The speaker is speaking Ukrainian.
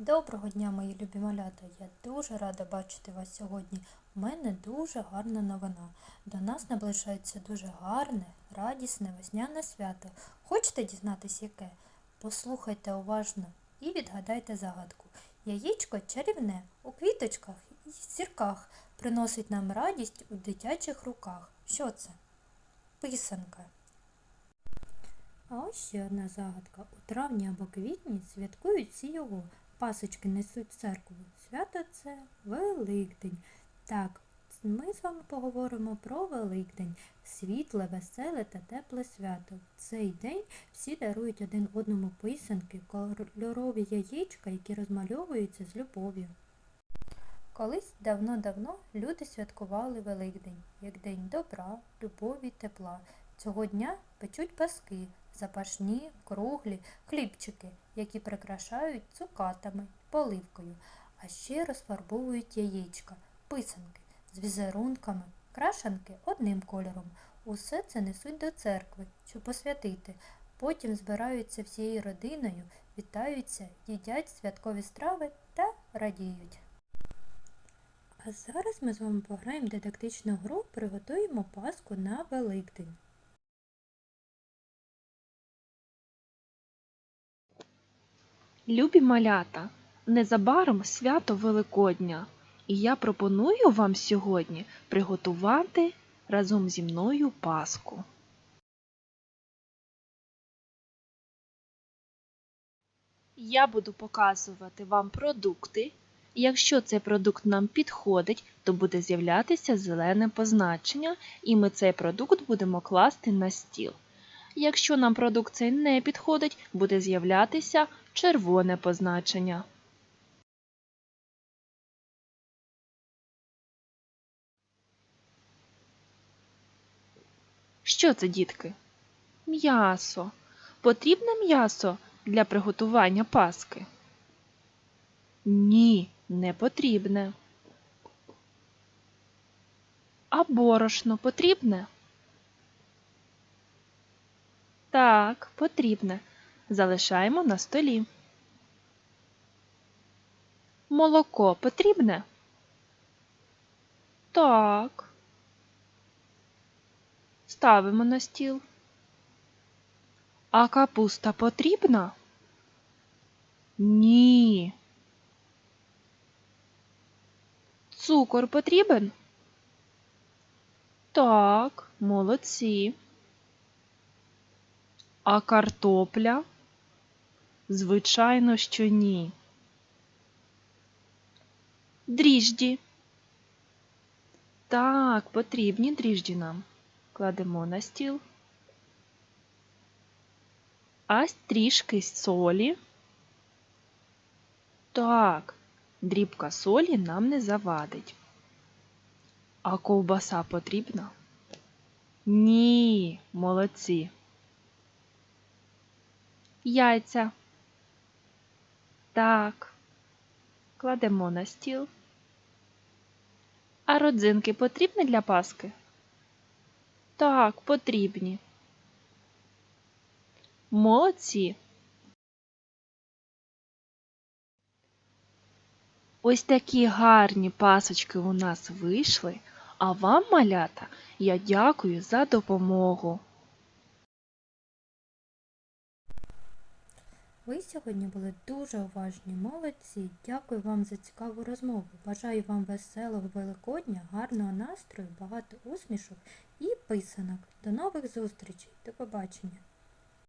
Доброго дня, мої любі малята! Я дуже рада бачити вас сьогодні. У мене дуже гарна новина. До нас наближається дуже гарне, радісне весняне свято. Хочете дізнатись яке? Послухайте уважно і відгадайте загадку. Яєчко чарівне у квіточках і зірках приносить нам радість у дитячих руках. Що це? Писанка. А ось ще одна загадка. У травні або квітні святкують всі його. Пасочки несуть церкву. Свято це Великдень. Так, ми з вами поговоримо про Великдень. Світле, веселе та тепле свято. В цей день всі дарують один одному писанки, кольорові яєчка, які розмальовуються з любов'ю. Колись давно-давно люди святкували Великдень, як день добра, любові, тепла. Цього дня печуть паски, запашні, круглі, хлібчики, які прикрашають цукатами, поливкою, а ще розфарбовують яєчка, писанки з візерунками, крашанки одним кольором. Усе це несуть до церкви, щоб посвятити. Потім збираються всією родиною, вітаються, їдять святкові страви та радіють. А зараз ми з вами пограємо в дидактичну гру, приготуємо паску на Великдень. Любі малята, незабаром свято Великодня, і я пропоную вам сьогодні приготувати разом зі мною паску. Я буду показувати вам продукти. Якщо цей продукт нам підходить, то буде з'являтися зелене позначення, і ми цей продукт будемо класти на стіл. Якщо нам продукт цей не підходить, буде з'являтися червоне позначення. Що це, дітки? М'ясо. Потрібне м'ясо для приготування паски? Ні, не потрібне. А борошно потрібне? Так, потрібне. Залишаємо на столі. Молоко потрібне? Так. Ставимо на стіл. А капуста потрібна? Ні. Цукор потрібен? Так, молодці. А картопля? Звичайно, що ні. Дріжджі. Так, потрібні дріжджі нам. Кладемо на стіл. А трішки солі. Так, дрібка солі нам не завадить. А ковбаса потрібна? Ні, молодці. Яйця. Так. Кладемо на стіл. А родзинки потрібні для паски? Так, потрібні. Молодці. Ось такі гарні пасочки у нас вийшли, а вам, малята, я дякую за допомогу. Ви сьогодні були дуже уважні, молодці. Дякую вам за цікаву розмову. Бажаю вам веселого Великодня, гарного настрою, багато усмішок і писанок. До нових зустрічей. До побачення!